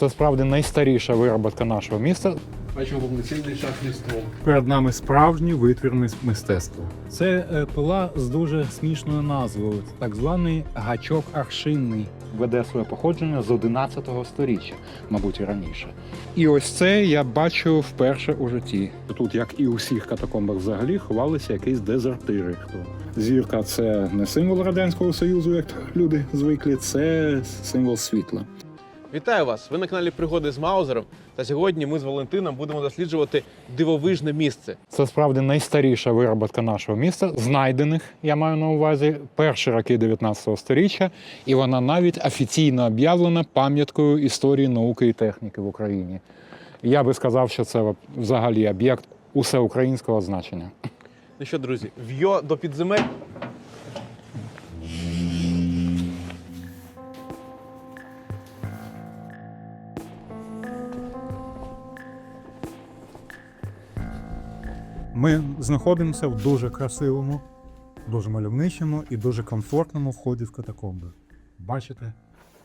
Це справді найстаріша вироботка нашого міста. Бачимо повноцінний шахтний ствол. Перед нами справжній витвір мис- мистецтва. Це е, пила з дуже смішною назвою, так званий гачок аршинний. Веде своє походження з 11 століття, мабуть, і раніше. І ось це я бачу вперше у житті. Тут, як і у всіх катакомбах взагалі, ховалися якісь дезертири. Хто зірка це не символ радянського союзу, як люди звикли, це символ світла. Вітаю вас! Ви на каналі Пригоди з Маузером. Та сьогодні ми з Валентином будемо досліджувати дивовижне місце. Це справді найстаріша вироботка нашого міста, знайдених, я маю на увазі, перші роки 19 століття, і вона навіть офіційно об'явлена пам'яткою історії науки і техніки в Україні. Я би сказав, що це взагалі об'єкт усеукраїнського значення. Ну що, друзі, в'йо до підземель. Ми знаходимося в дуже красивому, дуже мальовничому і дуже комфортному вході в катакомби. Бачите?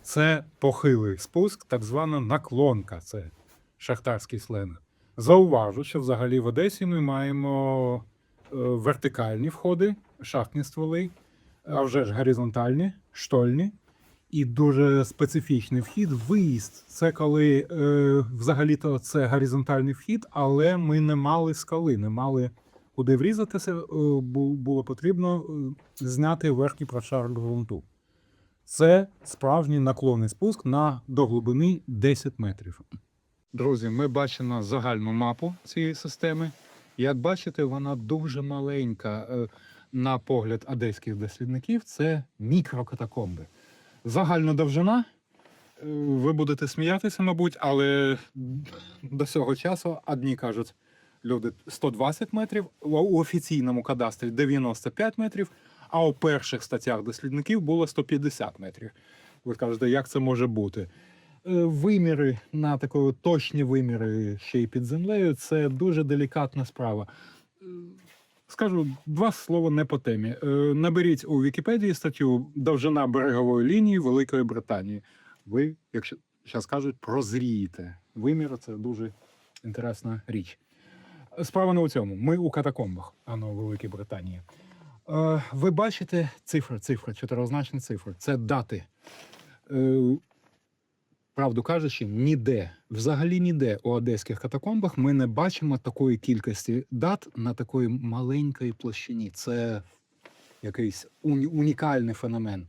Це похилий спуск, так звана наклонка. Це шахтарський сленг. Зауважу, що взагалі в Одесі ми маємо е, вертикальні входи, шахтні стволи, а вже ж горизонтальні, штольні. І дуже специфічний вхід, виїзд. Це коли е, взагалі-то це горизонтальний вхід, але ми не мали скали, не мали куди врізатися. Е, було потрібно е, зняти верхній прошар ґрунту. Це справжній наклонний спуск на до глибини 10 метрів. Друзі, ми бачимо загальну мапу цієї системи. Як бачите, вона дуже маленька. Е, На погляд одеських дослідників, це мікрокатакомби. Загальна довжина. е, Ви будете сміятися, мабуть, але до цього часу одні кажуть, люди 120 метрів, у офіційному кадастрі 95 метрів, а у перших статтях дослідників було 150 метрів. Ви кажете, як це може бути? Е, Виміри на такі точні виміри ще й під землею це дуже делікатна справа. Е, Скажу два слова не по темі. Е, Наберіть у Вікіпедії статтю Довжина берегової лінії Великої Британії. Ви, якщо зараз кажуть, прозрієте. Вимір це дуже інтересна річ. Справа не у цьому. Ми у катакомбах, а не у Великій Британії. Е, Ви бачите цифри, цифри, чотиризначні цифри. Це дати. Правду кажучи, ніде, взагалі ніде у одеських катакомбах ми не бачимо такої кількості дат на такої маленькій площині. Це якийсь уні- унікальний феномен.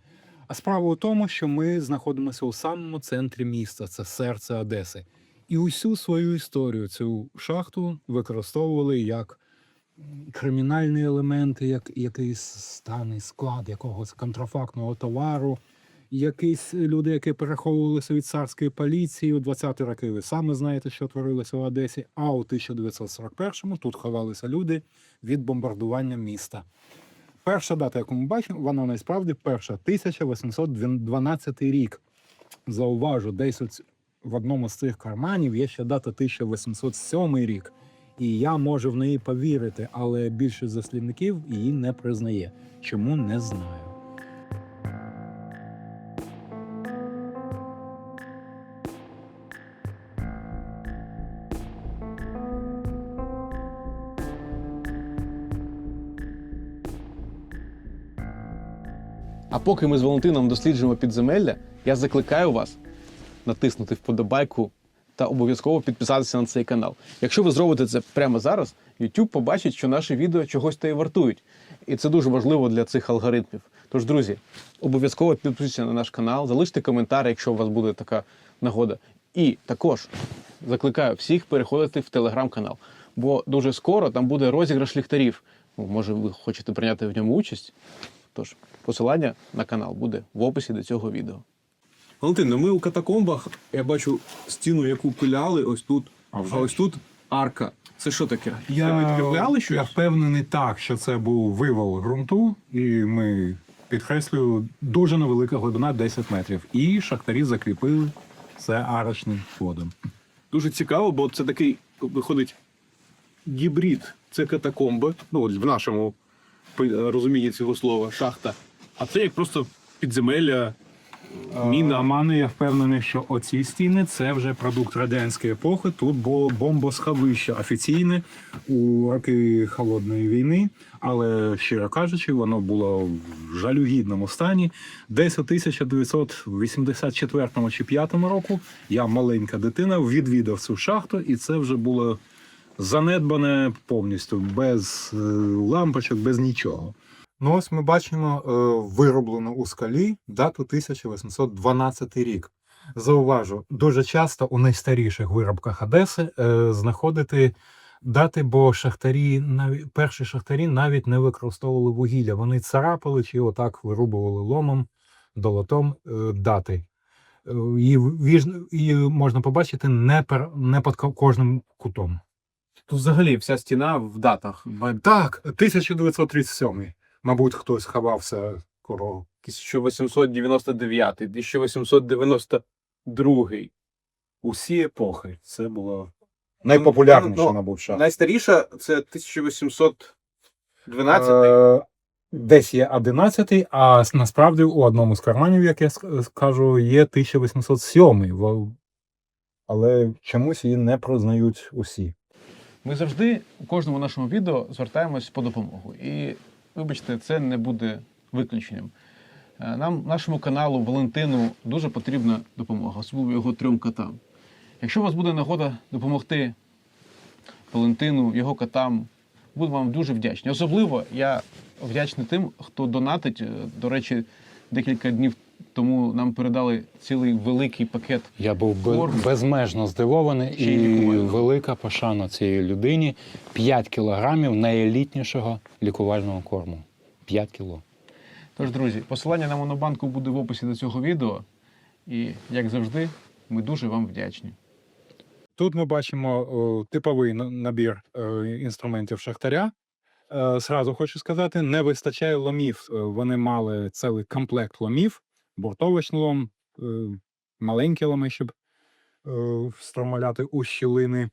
А справа у тому, що ми знаходимося у самому центрі міста, це серце Одеси. І усю свою історію цю шахту використовували як кримінальні елементи, як якийсь станий склад якогось контрафактного товару. Якісь люди, які переховувалися від царської поліції у 20-ті роки. Ви саме знаєте, що творилося в Одесі. А у 1941-му тут ховалися люди від бомбардування міста. Перша дата, яку ми бачимо, вона насправді перша 1812 рік. Зауважу, десь в одному з цих карманів є ще дата 1807 рік. І я можу в неї повірити, але більшість дослідників її не признає. Чому не знаю. Поки ми з Валентином досліджуємо підземелля, я закликаю вас натиснути вподобайку та обов'язково підписатися на цей канал. Якщо ви зробите це прямо зараз, YouTube побачить, що наші відео чогось та й вартують. І це дуже важливо для цих алгоритмів. Тож, друзі, обов'язково підпишіться на наш канал, залиште коментар, якщо у вас буде така нагода. І також закликаю всіх переходити в телеграм-канал, бо дуже скоро там буде розіграш ліхтарів. Може, ви хочете прийняти в ньому участь? Тож посилання на канал буде в описі до цього відео. Валентин, ну ми у катакомбах. Я бачу стіну, яку пиляли, ось тут. А А, ось тут арка. Це що таке? Це Я, підкріпляли я впевнений так, що це був вивал ґрунту, і ми підкреслюю дуже невелика глибина 10 метрів. І шахтарі закріпили це арочним входом. Дуже цікаво, бо це такий виходить гібрид. Це катакомби. Ну, от в нашому розумінні цього слова шахта. А це як просто підземелля Міна. На мене я впевнений, що оці стіни це вже продукт радянської епохи. Тут було бомбосховище офіційне у роки холодної війни, але щиро кажучи, воно було в жалюгідному стані. Десь у 1984 чи 5 року я маленька дитина відвідав цю шахту, і це вже було занедбане повністю, без е, лампочок, без нічого. Ну, ось ми бачимо е, вироблену у скалі дату 1812 рік. Зауважу, дуже часто у найстаріших виробках Одеси е, знаходити дати, бо шахтарі, навіть перші шахтарі навіть не використовували вугілля. Вони царапали чи отак вирубували ломом, долотом дати. Її, можна побачити не під кожним кутом. Тут взагалі вся стіна в датах. Так, 1937. Мабуть, хтось ховався коров. 1899, 1892. Усі епохи. Це було найпопулярніше, Ну, мабуть, шахта. Найстаріша це 1812. Е, Десь є 11, а насправді у одному з карманів, як я скажу, є 1807. Во- Але чомусь її не признають усі. Ми завжди у кожному нашому відео звертаємось по допомогу. І вибачте, це не буде виключенням. Е, Нам, нашому каналу Валентину, дуже потрібна допомога, особливо його трьом котам. Якщо у вас буде нагода допомогти Валентину, його котам, буду вам дуже вдячний. Особливо я вдячний тим, хто донатить. Е, До речі, декілька днів тому нам передали цілий великий пакет Я був Форм. безмежно здивований Ще і лікувального. велика пошана цієї людині. 5 кілограмів найелітнішого лікувального корму. 5 кіло. Тож, друзі, посилання на монобанку буде в описі до цього відео. І, як завжди, ми дуже вам вдячні. Тут ми бачимо о, типовий набір е, інструментів шахтаря. Е, Сразу хочу сказати, не вистачає ломів. Е, Вони мали цілий комплект ломів, бортовочний лом, е, маленькі ломи, щоб е, встромляти у щілини.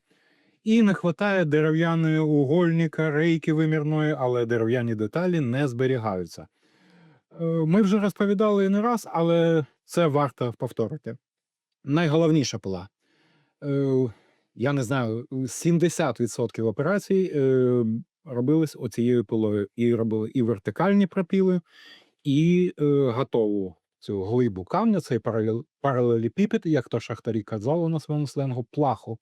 І не вистачає дерев'яної угольника, рейки вимірної, але дерев'яні деталі не зберігаються. Е, Ми вже розповідали не раз, але це варто повторити. Найголовніша пила. Я не знаю, 70% операцій робились оцією пилою. І робили і вертикальні пропіли, і готову цю глибу камня, цей паралел- як то шахтарі казали на своєму сленгу, плаху,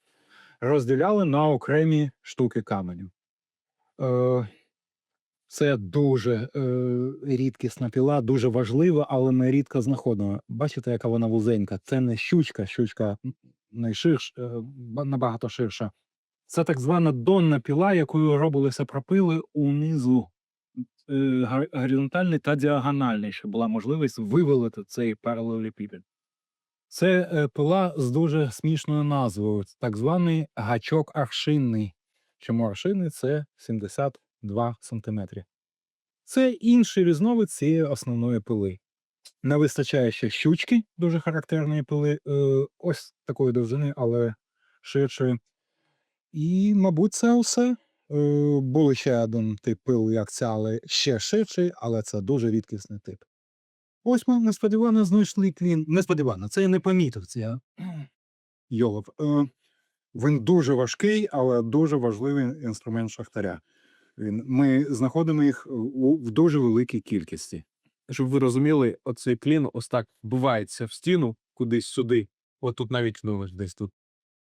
розділяли на окремі штуки каменю. Е, це дуже е, рідкісна піла, дуже важлива, але не рідко знаходена. Бачите, яка вона вузенька. Це не щучка, щучка найширш, е, набагато ширша. Це так звана донна піла, якою робилися пропили унизу. Е, горизонтальний та діагональний, щоб була можливість вивелити цей паралелепіпед. Це е, пила з дуже смішною назвою, так званий гачок аршинний. Чому аршинний це 72 сантиметри. Це інший різновид цієї основної пили. Не вистачає ще щучки, дуже характерної пили, е, ось такої довжини, але ширшої. І, мабуть, це все. Е, були ще один тип пил, як ця, але ще ширший, але це дуже рідкісний тип. Ось ми несподівано знайшли клін. Несподівано, це я не помітив. Це я йолоп. Е, він дуже важкий, але дуже важливий інструмент шахтаря. Ми знаходимо їх в дуже великій кількості. Щоб ви розуміли, оцей клін ось так вбивається в стіну кудись сюди. От тут навіть ну, десь тут.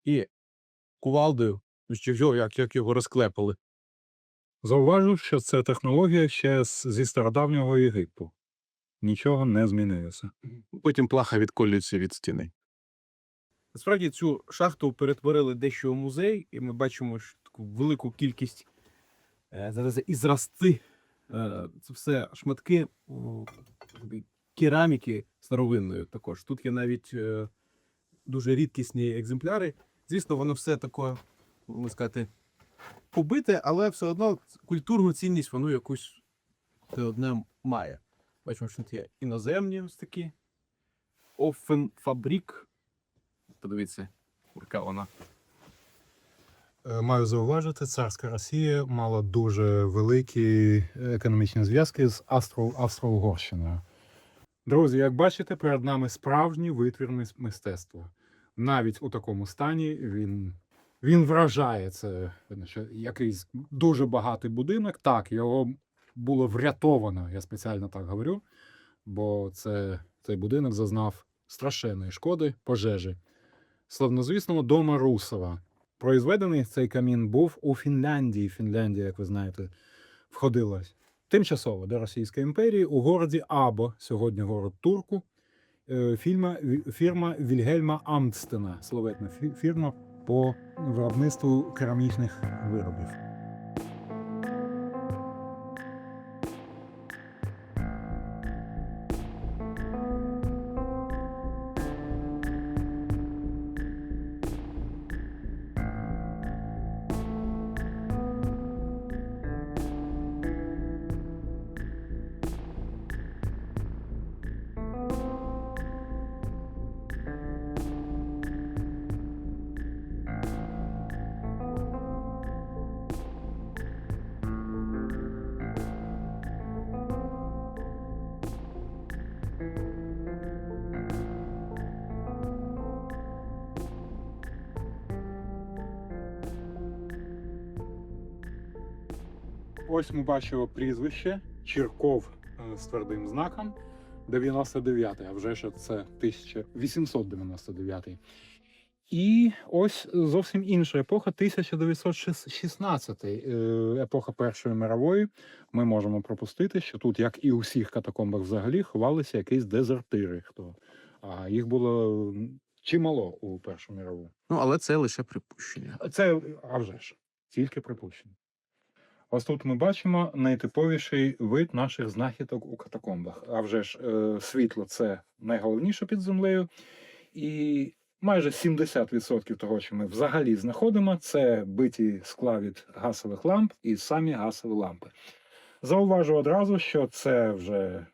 І кувалдою, ну, що як, як його розклепали. Зауважу, що це технологія ще зі стародавнього Єгипту. Нічого не змінилося. Потім плаха відколюється від стіни. Насправді цю шахту перетворили дещо у музей, і ми бачимо що таку велику кількість е, зараз і зразти. Е, це все шматки кераміки старовинної також. Тут є навіть е, дуже рідкісні екземпляри. Звісно, воно все таке, можна сказати, побите, але все одно культурну цінність воно якусь те одне має. Бачимо, що тут є іноземні ось такі. Офенфабрік. Подивіться, яка вона. Е, Маю зауважити, царська Росія мала дуже великі економічні зв'язки з Австро- Австро-Угорщиною. Друзі, як бачите, перед нами справжній витвір мис- мистецтва. Навіть у такому стані він, він вражає. Це значить, якийсь дуже багатий будинок. Так, його було врятовано, я спеціально так говорю, бо це, цей будинок зазнав страшенної шкоди, пожежі. Славнозвісного дома Русова. Произведений цей камін був у Фінляндії. Фінляндія, як ви знаєте, входила тимчасово до Російської імперії у городі Або, сьогодні город Турку. Е, Фірма, фірма Вільгельма Амстена, славетна фі- фірма по виробництву керамічних виробів. Ось ми бачимо прізвище Чірков е, з твердим знаком 99, а вже ж це 1899. І ось зовсім інша епоха, 1916, е, епоха Першої мирової. Ми можемо пропустити, що тут, як і у всіх катакомбах взагалі, ховалися якісь дезертири. Хто а їх було чимало у Першу мирову. Ну, але це лише припущення. Це а вже ж, тільки припущення. Ось тут ми бачимо найтиповіший вид наших знахідок у катакомбах. А вже ж е, світло це найголовніше під землею. І майже 70% того, що ми взагалі знаходимо, це биті скла від гасових ламп і самі гасові лампи. Зауважу одразу, що це вже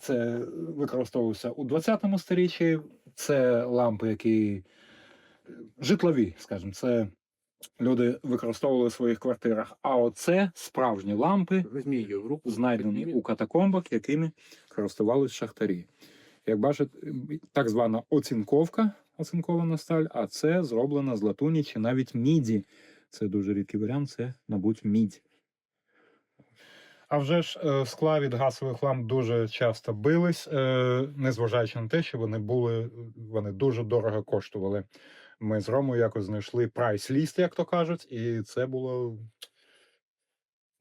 це використовувалося у 20 сторіччі. Це лампи, які житлові, скажімо, це люди використовували в своїх квартирах. А оце справжні лампи, руку. знайдені у катакомбах, якими користувалися шахтарі. Як бачите, так звана оцінковка, оцинкована сталь, а це зроблено з латуні чи навіть міді. Це дуже рідкий варіант, це, мабуть, мідь. А вже ж е, скла від газових ламп дуже часто бились, е, незважаючи на те, що вони були, вони дуже дорого коштували. Ми з Ромою якось знайшли прайс-ліст, як то кажуть, і це було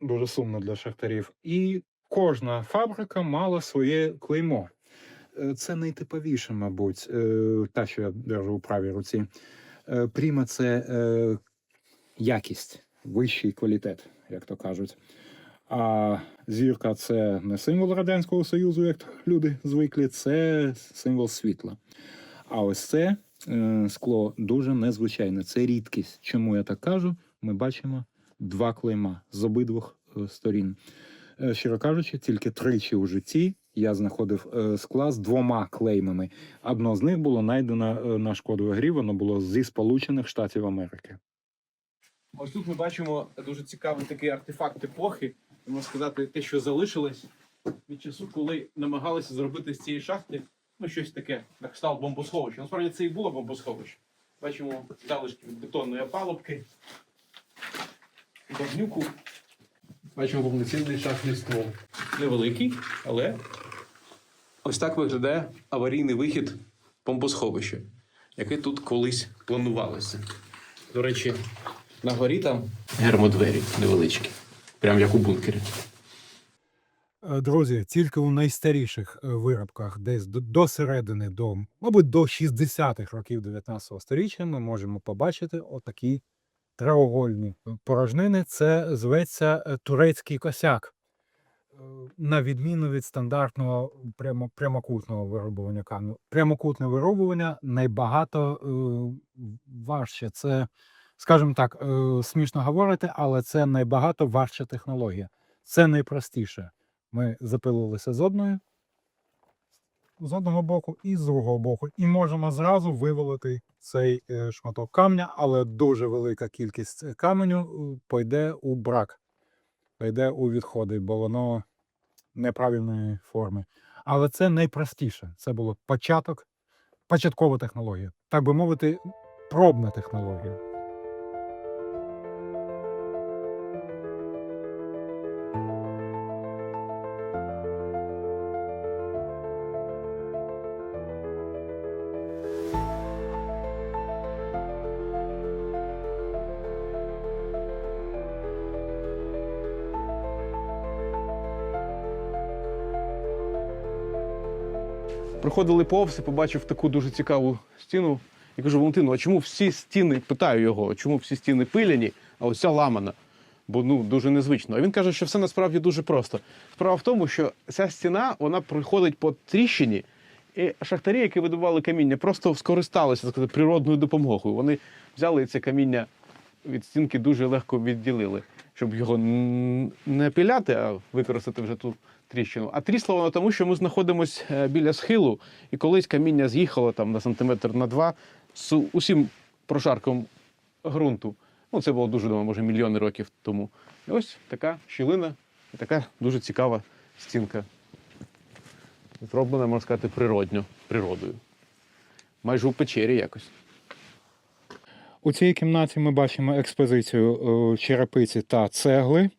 дуже сумно для шахтарів. І кожна фабрика мала своє клеймо. Е, Це найтиповіше, мабуть, е, та, що я держу у правій руці. Е, Пріма це якість, вищий квалітет, як то кажуть. А зірка це не символ Радянського Союзу, як люди звикли, це символ світла. А ось це скло дуже незвичайне. Це рідкість. Чому я так кажу? Ми бачимо два клейма з обидвох е, сторін. Е, щиро кажучи, тільки тричі у житті я знаходив е, скла з двома клеймами. Одно з них було знайдено е, на шкодовій грі, воно було зі Сполучених Штатів Америки. Ось тут ми бачимо дуже цікавий такий артефакт епохи. Можна сказати, те, що залишилось від часу, коли намагалися зробити з цієї шахти ну, щось таке, на кшталт бомбосховища. Насправді це і було бомбосховище. Бачимо залишки від бетонної опалубки, багнюку. Бачимо повноцінний шахтний ствол. Невеликий, але ось так виглядає аварійний вихід бомбосховища, яке тут колись планувалося. До речі, на горі там гермодвері невеличкі, прям як у бункері. Е, Друзі, тільки у найстаріших е, виробках, десь до, до середини, до, мабуть, до 60-х років 19 століття, ми можемо побачити отакі треугольні порожнини. Це зветься е, турецький косяк. На відміну від стандартного прямо, прямокутного виробування каменю. Прямокутне виробування найбагато е, важче. Це, скажімо так, е, смішно говорити, але це найбагато важча технологія. Це найпростіше. Ми запилилися з одної, з одного боку і з другого боку. І можемо зразу вивалити цей е, шматок камня, але дуже велика кількість е, каменю е, пойде у брак, пойде у відходи, бо воно неправильної форми. Але це найпростіше. Це було початок, початкова технологія. Так би мовити, пробна технологія. Проходили повз і побачив таку дуже цікаву стіну. І кажу, Валентину, а чому всі стіни, питаю його, чому всі стіни пиляні, а ось ця ламана? Бо ну дуже незвично. А він каже, що все насправді дуже просто. Справа в тому, що ця стіна вона проходить по тріщині, і шахтарі, які видобували каміння, просто скористалися сказати, природною допомогою. Вони взяли це каміння від стінки дуже легко відділили, щоб його не піляти, а використати вже ту тріщину. А трісло воно тому, що ми знаходимося біля схилу, і колись каміння з'їхало там на сантиметр на два з усім прошарком ґрунту. Ну, це було дуже давно, може, мільйони років тому. І ось така щілина, і така дуже цікава стінка. Зроблена, можна сказати, природньо, природою. Майже у печері якось. У цій кімнаті ми бачимо експозицію е, черепиці та цегли.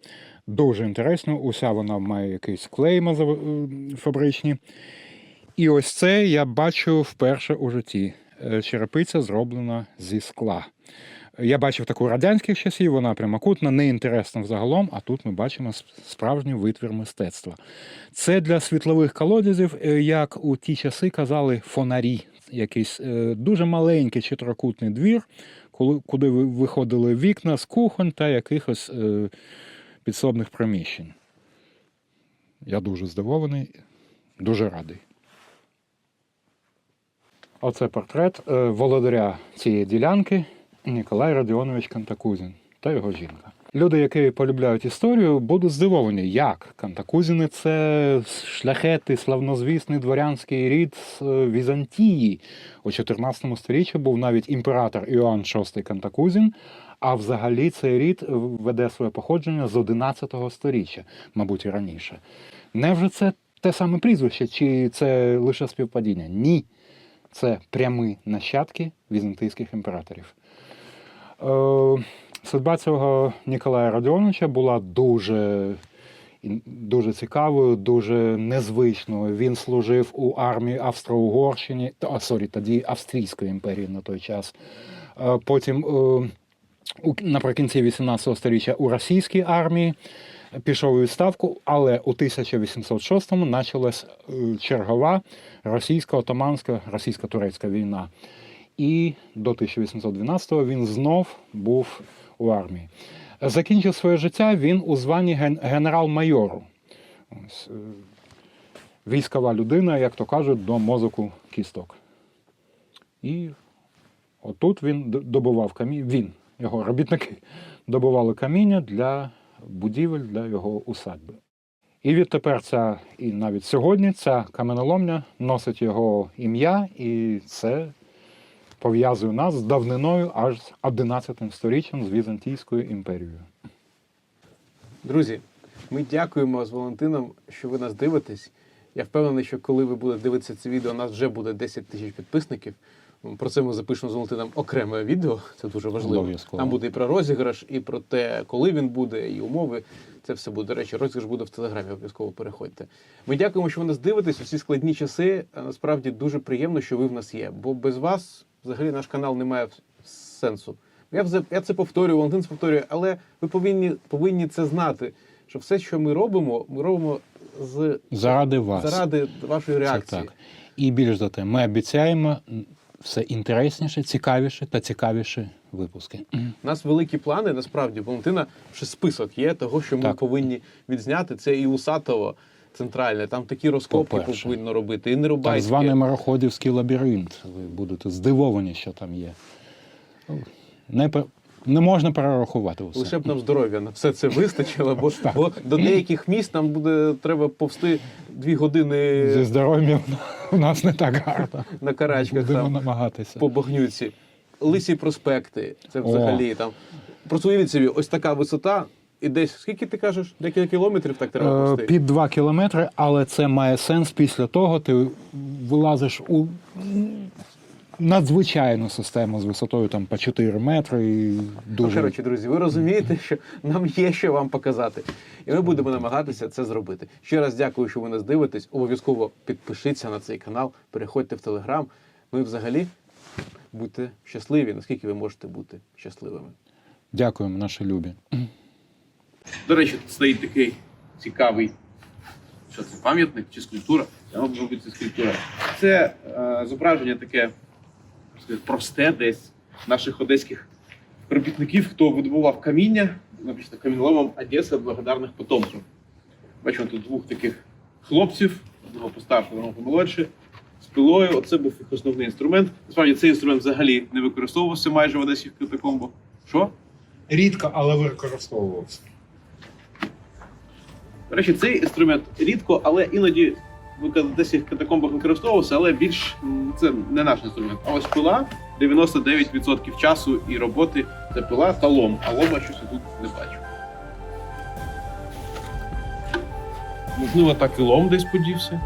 Дуже інтересно. Уся вона має якісь клейма е, фабричні. І ось це я бачу вперше у житті. Е, Черепиця зроблена зі скла. Я бачив таку радянських часів, вона прямокутна, неінтересна взагалом, а тут ми бачимо справжній витвір мистецтва. Це для світлових колодязів, е, як у ті часи казали, фонарі. Якийсь дуже маленький чотирикутний двір, куди виходили вікна з кухонь та якихось підсобних приміщень. Я дуже здивований, дуже радий. Оце портрет е, володаря цієї ділянки Ніколай Родіонович Кантакузін та його жінка. Люди, які полюбляють історію, будуть здивовані, як Кантакузіни це шляхетний, славнозвісний дворянський рід з е, Візантії. У 14 сторіччі був навіть імператор Іоанн VI Кантакузін, а взагалі цей рід веде своє походження з 11 сторіччя, мабуть, і раніше. Невже це те саме прізвище, чи це лише співпадіння? Ні. Це прямі нащадки візантийських імператорів. Е, судьба цього Ніколая Родіоновича була дуже, дуже цікавою, дуже незвичною. Він служив у армії Австро-Угорщині, та- а, сорі, тоді Австрійської імперії на той час. Е, Потім е, наприкінці 18 століття у російській армії пішов у відставку, але у 1806-му почалась е, чергова російсько-отаманська, російсько-турецька війна. І до 1812-го він знов був у армії. Закінчив своє життя він у званні генерал-майору. Е, військова людина, як то кажуть, до мозоку кісток. І отут він добував каміння, він, його робітники, добували каміння для будівель для його усадьби. І відтепер ця, і навіть сьогодні ця каменоломня носить його ім'я, і це пов'язує нас з давниною аж з 11 сторіччям з Візантійською імперією. Друзі, ми дякуємо з Валентином, що ви нас дивитесь. Я впевнений, що коли ви будете дивитися це відео, у нас вже буде 10 тисяч підписників. Про це ми запишемо з Валентином окреме відео. Це дуже важливо. Обов'язково. Там буде і про розіграш, і про те, коли він буде, і умови. Це все буде. До речі, розіграш буде в телеграмі. Обов'язково переходьте. Ми дякуємо, що ви нас дивитесь у ці складні часи. Насправді дуже приємно, що ви в нас є. Бо без вас взагалі наш канал не має сенсу. Я я це повторюю, Валентин це повторює, але ви повинні, повинні це знати. Що все, що ми робимо, ми робимо з Заради вас. заради вашої Це реакції. так. І більш за те, ми обіцяємо все інтересніше, цікавіше та цікавіше випуски. У нас великі плани. Насправді, Валентина ще список є того, що ми Так. повинні відзняти. Це і Усатово центральне. Там такі розкопки повинно робити, і Так званий Мароходівський лабіринт. Ви будете здивовані, що там є. Не, пер- не можна перерахувати усе. Лише б нам здоров'я на все це вистачило, бо, бо до деяких міст нам буде треба повсти дві години Зі здоров'ям у нас не так гарно. на карачках Будемо там, намагатися. по багнюці. Лисі проспекти. Це взагалі там. Просто уявіть собі, ось така висота, і десь скільки ти кажеш? Декілька кілометрів так треба Е, пусти? Під 2 кілометри, але це має сенс після того, ти вилазиш у надзвичайну систему з висотою там по 4 метри. І Ну, коротше, друзі, ви розумієте, що нам є що вам показати. І ми будемо намагатися це зробити. Ще раз дякую, що ви нас дивитесь. Обов'язково підпишіться на цей канал, переходьте в Телеграм. Ну і взагалі будьте щасливі, наскільки ви можете бути щасливими. дякуємо, наші любі. До речі, тут стоїть такий цікавий. Що це пам'ятник чи скульптура? Я мабуть, це скульптура. Це е, зображення таке просте десь наших одеських робітників, хто видобував каміння, написано каміноломом Одеса благодарних потомців. Бачимо тут двох таких хлопців, одного постарше, одного помолодше, з пилою. Оце був їх основний інструмент. Насправді цей інструмент взагалі не використовувався майже в одеських катакомбах. Що? Рідко, але використовувався. До речі, цей інструмент рідко, але іноді десь катакомбах використовувався, але більш це не наш інструмент. А ось пила 99% часу і роботи це пила та лом. А лома щось тут не бачу. Можливо, так і лом десь подівся.